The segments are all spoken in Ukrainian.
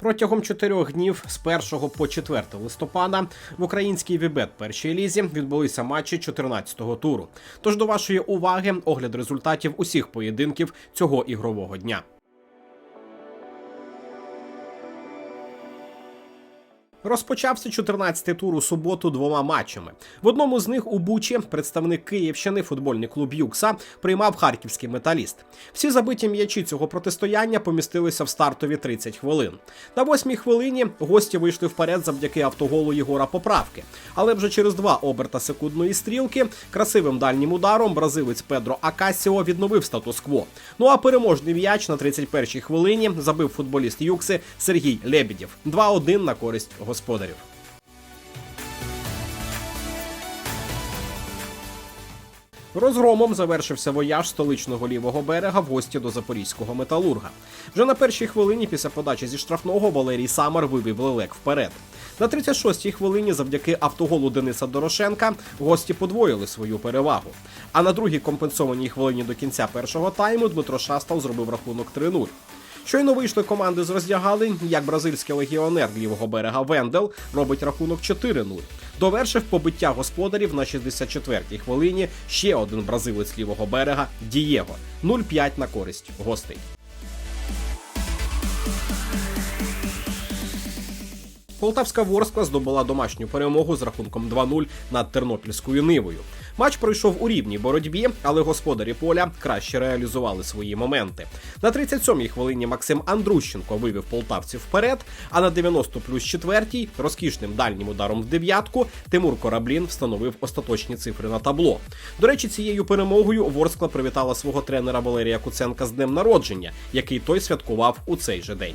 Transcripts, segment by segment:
Протягом чотирьох днів з 1 по 4 листопада в українській Вібет першій лізі відбулися матчі 14-го туру. Тож до вашої уваги огляд результатів усіх поєдинків цього ігрового дня. Розпочався 14-й тур у суботу двома матчами. В одному з них у Бучі представник Київщини, футбольний клуб Юкса, приймав харківський металіст. Всі забиті м'ячі цього протистояння помістилися в стартові 30 хвилин. На восьмій хвилині гості вийшли вперед завдяки автоголу Єгора Поправки. Але вже через два оберта секундної стрілки красивим дальнім ударом бразилець Педро Акасіо відновив статус-кво. Ну а переможний м'яч на 31-й хвилині забив футболіст Юкси Сергій Лебідєв. 2-1 на користь господарів. Розгромом завершився вояж столичного лівого берега в гості до запорізького металурга. Вже на першій хвилині після подачі зі штрафного Валерій Самар вивів лелек вперед. На 36-й хвилині, завдяки автоголу Дениса Дорошенка, гості подвоїли свою перевагу. А на другій компенсованій хвилині до кінця першого тайму Дмитро Шастал зробив рахунок 3-0. Щойно вийшли команди з роздягалень, як бразильський легіонер лівого берега Вендел робить рахунок 4-0. Довершив побиття господарів на 64-й хвилині ще один бразилець лівого берега Дієго 0-5 на користь гостей. Полтавська Ворскла здобула домашню перемогу з рахунком 2-0 над Тернопільською Нивою. Матч пройшов у рівній боротьбі, але господарі поля краще реалізували свої моменти. На 37-й хвилині Максим Андрущенко вивів полтавців вперед, а на 90 плюс 4 розкішним дальнім ударом в дев'ятку Тимур Кораблін встановив остаточні цифри на табло. До речі, цією перемогою Ворскла привітала свого тренера Валерія Куценка з днем народження, який той святкував у цей же день.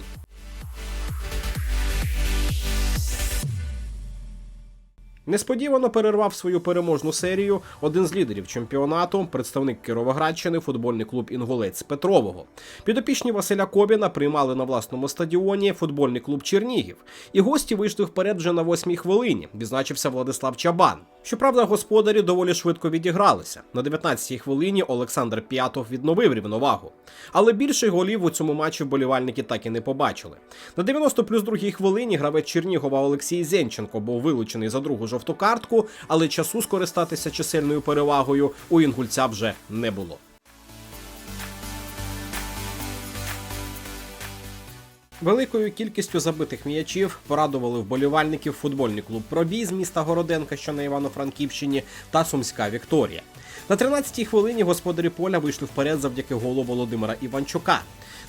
Несподівано перервав свою переможну серію один з лідерів чемпіонату, представник Кіровоградщини, футбольний клуб Інгулець Петрового. Підопічні Василя Кобіна приймали на власному стадіоні футбольний клуб Чернігів, і гості вийшли вперед вже на восьмій хвилині. Відзначився Владислав Чабан. Щоправда, господарі доволі швидко відігралися. На 19-й хвилині Олександр П'ятов відновив рівновагу. Але більше голів у цьому матчі вболівальники так і не побачили. На 90 плюс другій хвилині гравець Чернігова Олексій Зенченко був вилучений за другу жовту картку, але часу скористатися чисельною перевагою у інгульця вже не було. Великою кількістю забитих м'ячів порадували вболівальників футбольний клуб Пробій з міста Городенка, що на Івано-Франківщині, та Сумська Вікторія. На 13-й хвилині господарі поля вийшли вперед завдяки голу Володимира Іванчука.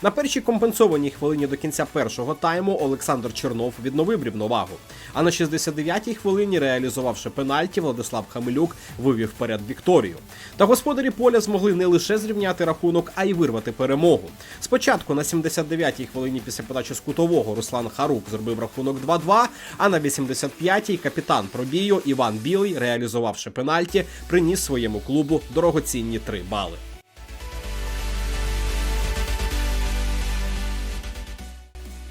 На першій компенсованій хвилині до кінця першого тайму Олександр Чернов відновив рівновагу. А на 69-й хвилині, реалізувавши пенальті, Владислав Хамилюк вивів вперед Вікторію. Та господарі поля змогли не лише зрівняти рахунок, а й вирвати перемогу. Спочатку на 79-й хвилині після подачі з кутового Руслан Харук зробив рахунок 2-2, а на 85-й капітан пробію Іван Білий, реалізувавши пенальті, приніс своєму клубу дорогоцінні 3 бали.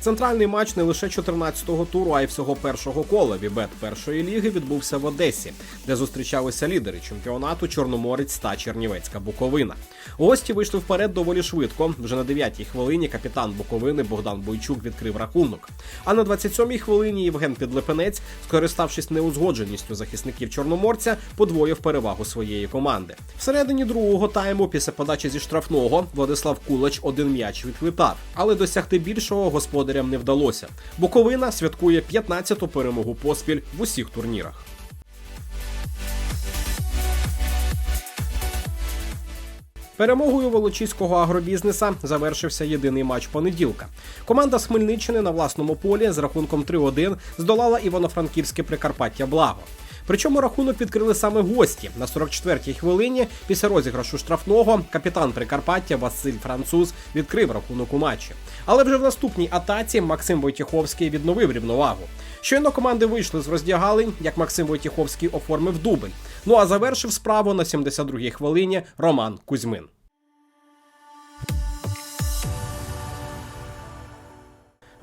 Центральний матч не лише 14-го туру, а й всього першого кола Вібет першої ліги відбувся в Одесі, де зустрічалися лідери чемпіонату Чорноморець та Чернівецька Буковина. Гості вийшли вперед доволі швидко. Вже на 9-й хвилині капітан Буковини Богдан Бойчук відкрив рахунок. А на 27-й хвилині Євген Підлепенець, скориставшись неузгодженістю захисників Чорноморця, подвоїв перевагу своєї команди. Всередині другого тайму, після подачі зі штрафного, Владислав Кулач один м'яч відхвитав, але досягти більшого господар не вдалося. Буковина святкує 15-ту перемогу поспіль в усіх турнірах. Перемогою волочиського агробізнеса завершився єдиний матч понеділка. Команда з Хмельниччини на власному полі з рахунком 3-1 здолала Івано-Франківське Прикарпаття Благо. Причому рахунок відкрили саме гості на 44-й хвилині. Після розіграшу штрафного капітан Прикарпаття Василь Француз відкрив рахунок у матчі. Але вже в наступній атаці Максим Войтіховський відновив рівновагу. Щойно команди вийшли з роздягалень, як Максим Войтіховський оформив дубль. Ну а завершив справу на 72-й хвилині Роман Кузьмин.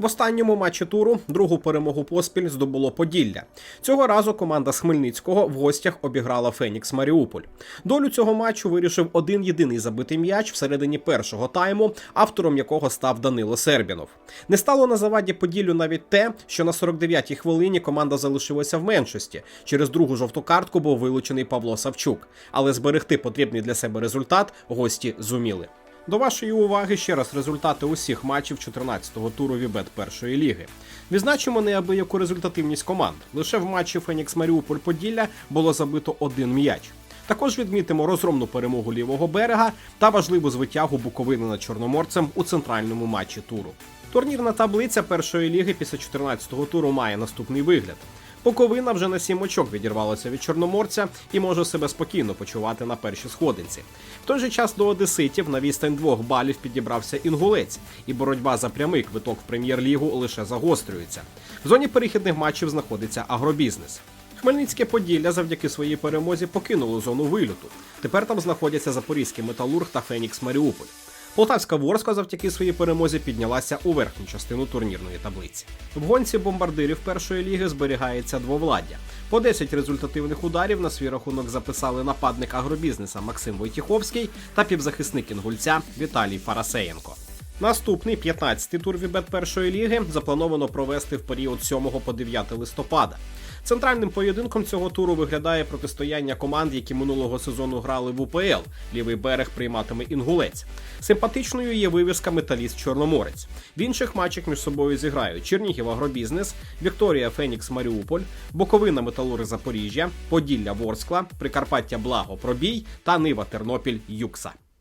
В останньому матчі туру другу перемогу поспіль здобуло Поділля. Цього разу команда з Хмельницького в гостях обіграла Фенікс Маріуполь. Долю цього матчу вирішив один єдиний забитий м'яч всередині першого тайму, автором якого став Данило Сербінов. Не стало на заваді Поділлю навіть те, що на 49-й хвилині команда залишилася в меншості. Через другу жовту картку був вилучений Павло Савчук. Але зберегти потрібний для себе результат гості зуміли. До вашої уваги ще раз результати усіх матчів 14-го туру Вібет першої ліги. Відзначимо неабияку результативність команд. Лише в матчі Фенікс Маріуполь Поділля було забито один м'яч. Також відмітимо розгромну перемогу лівого берега та важливу звитягу Буковини над Чорноморцем у центральному матчі туру. Турнірна таблиця першої ліги після 14-го туру має наступний вигляд. Буковина вже на сім очок відірвалася від Чорноморця і може себе спокійно почувати на першій сходинці. В той же час до Одеситів на відстань двох балів підібрався інгулець, і боротьба за прямий квиток в прем'єр-лігу лише загострюється. В зоні перехідних матчів знаходиться агробізнес. Хмельницьке Поділля завдяки своїй перемозі покинуло зону вильоту. Тепер там знаходяться Запорізький металург та Фенікс Маріуполь. Полтавська Ворська завдяки своїй перемозі піднялася у верхню частину турнірної таблиці. В гонці бомбардирів першої ліги зберігається двовладдя. По 10 результативних ударів на свій рахунок записали нападник агробізнеса Максим Войтіховський та півзахисник інгульця Віталій Фарасеєнко. Наступний 15-й тур Вібет першої ліги заплановано провести в період 7 по 9 листопада. Центральним поєдинком цього туру виглядає протистояння команд, які минулого сезону грали в УПЛ. Лівий берег прийматиме інгулець. Симпатичною є вивіска Металіст Чорноморець. В інших матчах між собою зіграють Чернігів Агробізнес, Вікторія Фенікс Маріуполь, Боковина Металури Запоріжжя, Поділля Ворскла, Прикарпаття Благо Пробій та Нива Тернопіль Юкса.